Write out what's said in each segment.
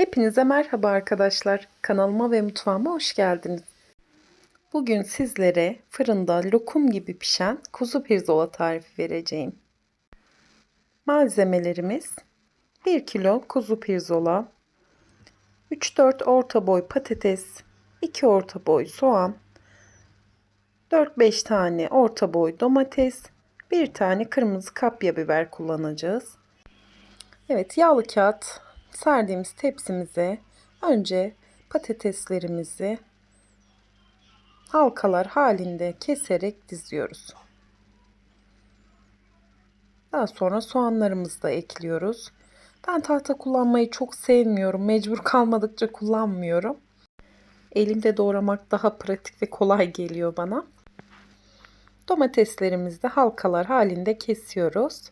Hepinize merhaba arkadaşlar. Kanalıma ve mutfağıma hoş geldiniz. Bugün sizlere fırında lokum gibi pişen kuzu pirzola tarifi vereceğim. Malzemelerimiz 1 kilo kuzu pirzola, 3-4 orta boy patates, 2 orta boy soğan, 4-5 tane orta boy domates, 1 tane kırmızı kapya biber kullanacağız. Evet yağlı kağıt serdiğimiz tepsimize önce patateslerimizi halkalar halinde keserek diziyoruz. Daha sonra soğanlarımızı da ekliyoruz. Ben tahta kullanmayı çok sevmiyorum. Mecbur kalmadıkça kullanmıyorum. Elimde doğramak daha pratik ve kolay geliyor bana. Domateslerimizi de halkalar halinde kesiyoruz.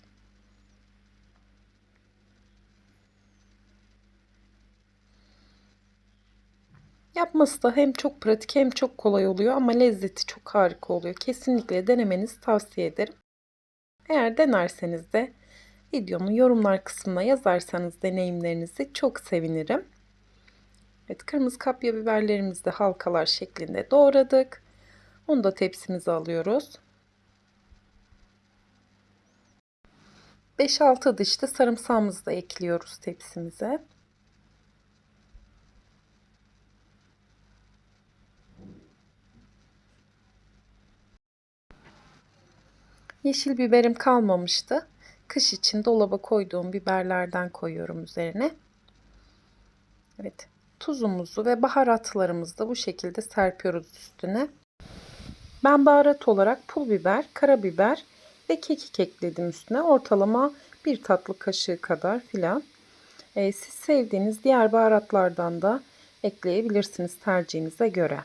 Yapması da hem çok pratik hem çok kolay oluyor ama lezzeti çok harika oluyor. Kesinlikle denemenizi tavsiye ederim. Eğer denerseniz de videonun yorumlar kısmına yazarsanız deneyimlerinizi çok sevinirim. Evet kırmızı kapya biberlerimizi de halkalar şeklinde doğradık. Onu da tepsimize alıyoruz. 5-6 dişte sarımsağımızı da ekliyoruz tepsimize. Yeşil biberim kalmamıştı. Kış için dolaba koyduğum biberlerden koyuyorum üzerine. Evet. Tuzumuzu ve baharatlarımızı da bu şekilde serpiyoruz üstüne. Ben baharat olarak pul biber, karabiber ve kekik ekledim üstüne. Ortalama bir tatlı kaşığı kadar filan. Ee, siz sevdiğiniz diğer baharatlardan da ekleyebilirsiniz tercihinize göre.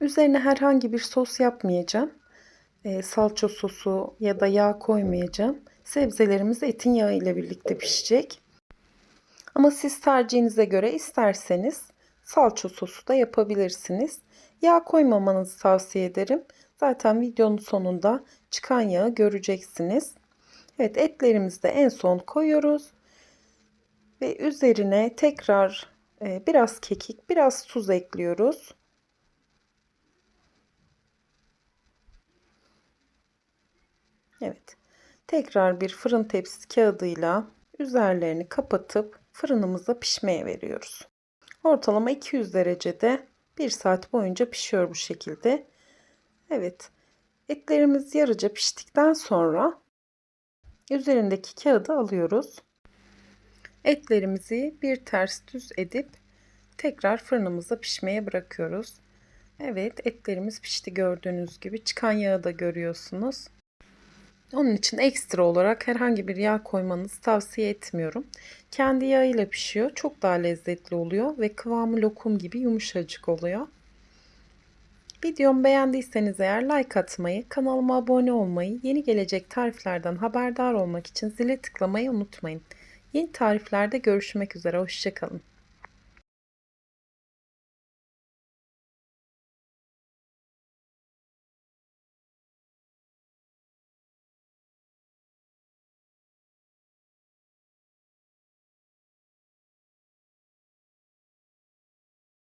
Üzerine herhangi bir sos yapmayacağım e, salça sosu ya da yağ koymayacağım. Sebzelerimiz etin yağı ile birlikte pişecek. Ama siz tercihinize göre isterseniz salça sosu da yapabilirsiniz. Yağ koymamanızı tavsiye ederim. Zaten videonun sonunda çıkan yağı göreceksiniz. Evet etlerimizi de en son koyuyoruz. Ve üzerine tekrar e, biraz kekik, biraz tuz ekliyoruz. Evet. Tekrar bir fırın tepsi kağıdıyla üzerlerini kapatıp fırınımıza pişmeye veriyoruz. Ortalama 200 derecede 1 saat boyunca pişiyor bu şekilde. Evet. Etlerimiz yarıca piştikten sonra üzerindeki kağıdı alıyoruz. Etlerimizi bir ters düz edip tekrar fırınımızda pişmeye bırakıyoruz. Evet etlerimiz pişti gördüğünüz gibi. Çıkan yağı da görüyorsunuz. Onun için ekstra olarak herhangi bir yağ koymanızı tavsiye etmiyorum. Kendi yağıyla pişiyor. Çok daha lezzetli oluyor ve kıvamı lokum gibi yumuşacık oluyor. Videomu beğendiyseniz eğer like atmayı, kanalıma abone olmayı, yeni gelecek tariflerden haberdar olmak için zile tıklamayı unutmayın. Yeni tariflerde görüşmek üzere. Hoşçakalın.